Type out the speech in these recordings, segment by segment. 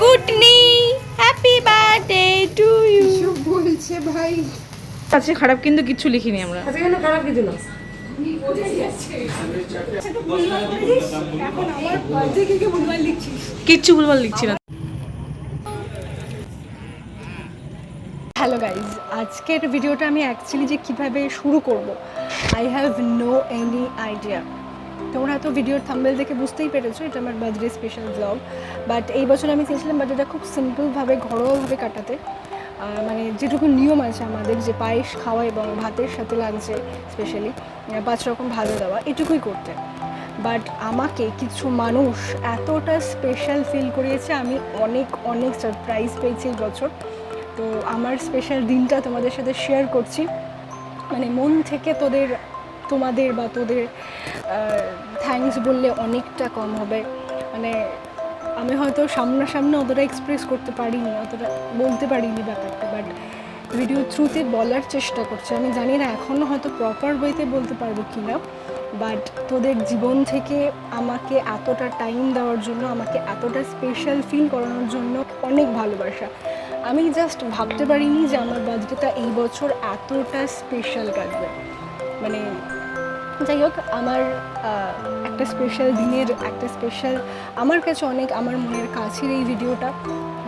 কুটনি happy birthday to you সব বলছে ভাই। আজকে খারাপ কিন্তু কিচ্ছু লিখিনি আমরা। আজকে কোনো খারাপ কিছু না। এখন আমার বার্থডে কেকে ভুলভাল লিখছিস? কিচ্ছু ভুলভাল লিখছি না। হ্যালো গাইজ আজকের ভিডিওটা আমি অ্যাকচুয়ালি যে কীভাবে শুরু করব I have no any idea তোমরা তো ভিডিওর থাম্বেল দেখে বুঝতেই পেরেছ, এটা আমার বার্থডে স্পেশাল ব্লগ বাট এই বছর আমি চেয়েছিলাম বার্থডেটা খুব সিম্পলভাবে ঘরোয়াভাবে কাটাতে। মানে যেটুকু নিয়ম আছে আমাদের যে পায়েস খাওয়া এবং ভাতের সাথে লাঞ্চে স্পেশালি পাঁচ রকম ভাজা দেওয়া, এটুকুই করতে। বাট আমাকে কিছু মানুষ এতটা স্পেশাল ফিল করিয়েছে, আমি অনেক অনেক সারপ্রাইজ পেয়েছি এই বছর। তো আমার স্পেশাল দিনটা তোমাদের সাথে শেয়ার করছি। মানে মন থেকে তোদের তোমাদের বা তোদের থ্যাঙ্কস বললে অনেকটা কম হবে। মানে আমি হয়তো সামনাসামনি অতটা এক্সপ্রেস করতে পারিনি, অতটা বলতে পারিনি ব্যাপারটা বাট ভিডিও থ্রুতে বলার চেষ্টা করছি। আমি জানি না এখনও হয়তো প্রপার ওয়েতে বলতে পারব কি না বাট তোদের জীবন থেকে আমাকে এতটা টাইম দেওয়ার জন্য, আমাকে এতটা স্পেশাল ফিল করানোর জন্য অনেক ভালোবাসা। আমি জাস্ট ভাবতে পারিনি যে আমার বার্থডেটা এই বছর এতটা স্পেশাল কাটবে। মানে যাই হোক, আমার একটা স্পেশাল দিনের, একটা স্পেশাল আমার কাছে অনেক, আমার মনের কাছের এই ভিডিওটা।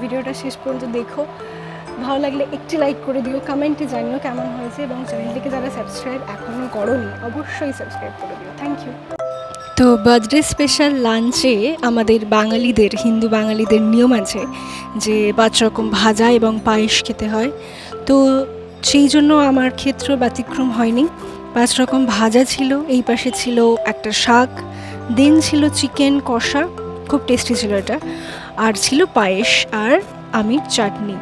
ভিডিওটা শেষ পর্যন্ত দেখো। ভালো লাগলে একটি লাইক করে দিও কমেন্টে জানিও কেমন হয়েছে এবং চ্যানেলটিকে যারা সাবস্ক্রাইব এখনও করোনি, অবশ্যই সাবস্ক্রাইব করে দিও। থ্যাংক ইউ তো বার্থডে স্পেশাল লাঞ্চে আমাদের বাঙালিদের, হিন্দু বাঙালিদের নিয়ম আছে যে পাঁচ রকম ভাজা এবং পায়েস খেতে হয়। তো সেই জন্য আমার ক্ষেত্র ব্যতিক্রম হয়নি। পাঁচ রকম ভাজা ছিল, এই পাশে ছিল একটা শাক, দেন ছিল চিকেন কষা, খুব টেস্টি ছিল এটা, আর ছিল পায়েস আর আমির চাটনি।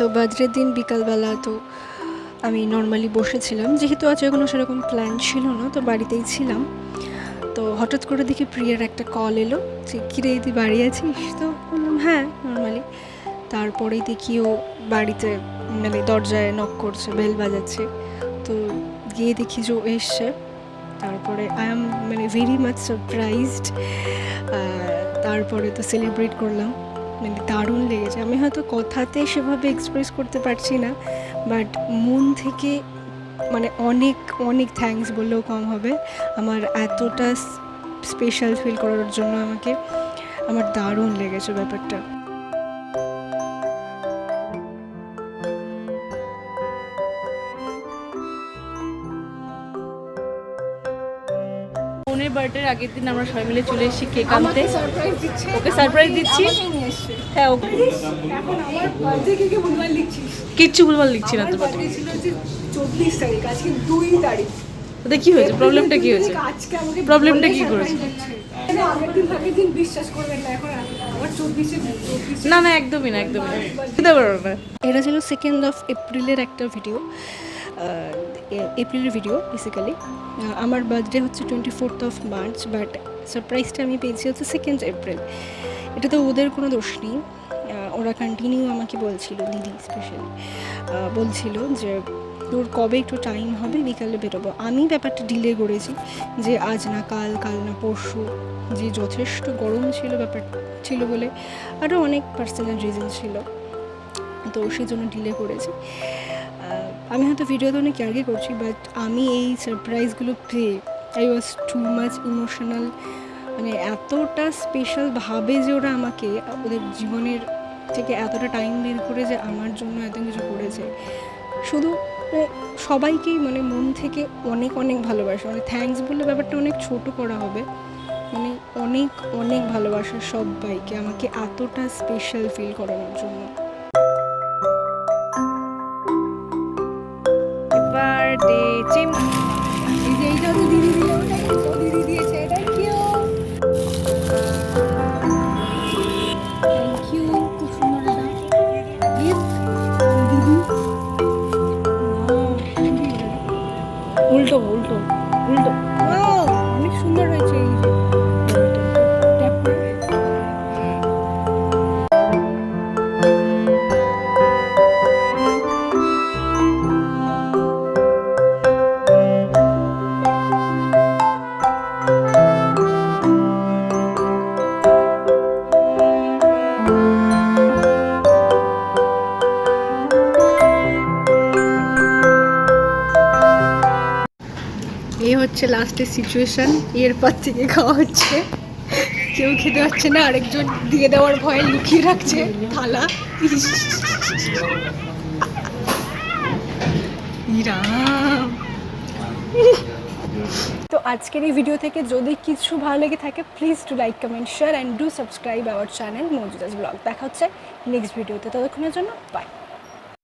তো বার্থডের দিন, বিকালবেলা তো আমি নর্মালি বসেছিলাম। যেহেতু আজ কোনো সেরকম প্ল্যান ছিল না, তো বাড়িতেই ছিলাম। তো হঠাৎ করে দেখি প্রিয়ার একটা কল এলো যে, কিরে, তুই বাড়ি আছিস? তো বললাম হ্যাঁ নর্মালি তারপরেই দেখি ও বাড়িতে মানে দরজায় নক করছে বেল বাজাচ্ছে। তো গিয়ে দেখি যে ও এসছে। তারপরে আই এম মানে ভেরি মাচ সারপ্রাইজড তারপরে তো সেলিব্রেট করলাম। মানে দারুণ লেগেছে। আমি হয়তো কথাতে সেভাবে এক্সপ্রেস করতে পারছি না বাট মন থেকে মানে অনেক অনেক থ্যাঙ্কস বললেও কম হবে। আমার এতটা স্পেশাল ফিল করার জন্য আমাকে, আমার দারুণ লেগেছে ব্যাপারটা। বোনের বার্থডের আগের দিন আমরা সবাই মিলে চলে এসেছি কেক আনতে। ওকে সারপ্রাইজ দিচ্ছি। হ্যাঁ ওকে। কিচ্ছু ভুলভাল লিখছি না তোমার চব্বিশ তারিখ আজকে দুই তারিখ। কি হয়েছে? প্রবলেমটা কি হয়েছে? আজকে আমাকে প্রবলেমটা বলে কি করেছে? না না। না একদমই না একদমই না। এটা ছিল সেকেন্ড অফ এপ্রিলের একটা ভিডিও এপ্রিলের ভিডিও বেসিক্যালি আমার বার্থডে হচ্ছে twenty fourth of March but সারপ্রাইজটা আমি পেয়েছি হচ্ছে সেকেন্ড এপ্রিল এটা তো ওদের কোনো দোষ নেই। ওরা কন্টিনিউ আমাকে বলছিল, দিদি স্পেশালি বলছিল যে তোর কবে একটু টাইম হবে, বিকালে বেরোবো। আমি ব্যাপারটা ডিলে করেছি যে আজ না কাল কাল না পরশু, যে যথেষ্ট গরম ছিল ব্যাপার ছিল বলে আরও অনেক পার্সোনাল রিজন ছিল। তো সেই জন্য ডিলে করেছি। আমি হয়তো ভিডিওতে অনেক আগে করছি বাট আমি এই সারপ্রাইজগুলো পেয়ে I was too much emotional মানে এতটা স্পেশাল ভাবে যে ওরা আমাকে, ওদের জীবনের থেকে এতটা টাইম বের করে যে আমার জন্য এত কিছু করেছে। শুধু সবাইকেই মানে মন থেকে অনেক অনেক ভালোবাসা। মানে থ্যাঙ্কস বললে ব্যাপারটা অনেক ছোট করা হবে। মানে অনেক অনেক ভালোবাসা সবাইকে আমাকে এতটা স্পেশাল ফিল করানোর জন্য। বার্থডে চিম এই যে এইটা তো দিদি দিল দিদি দিয়েছে। থ্যাংক ইউ থ্যাংক ইউ খুব সুন্দর এটা গিফট দিদি উল্টো উল্টো। উল্টো অনেক সুন্দর হয়েছে এই হচ্ছে লাস্টের সিচুয়েশন এরপর থেকে খাওয়া হচ্ছে। কেউ খেতে পারছে না, আরেকজন দিয়ে দেওয়ার ভয়ে লুকিয়ে রাখছে থালা। তো আজকের এই ভিডিও থেকে যদি কিছু ভালো লেগে থাকে please to like comment share and do subscribe our channel মজুদাস blog দেখা হচ্ছে নেক্সট ভিডিওতে ততক্ষণের জন্য বাই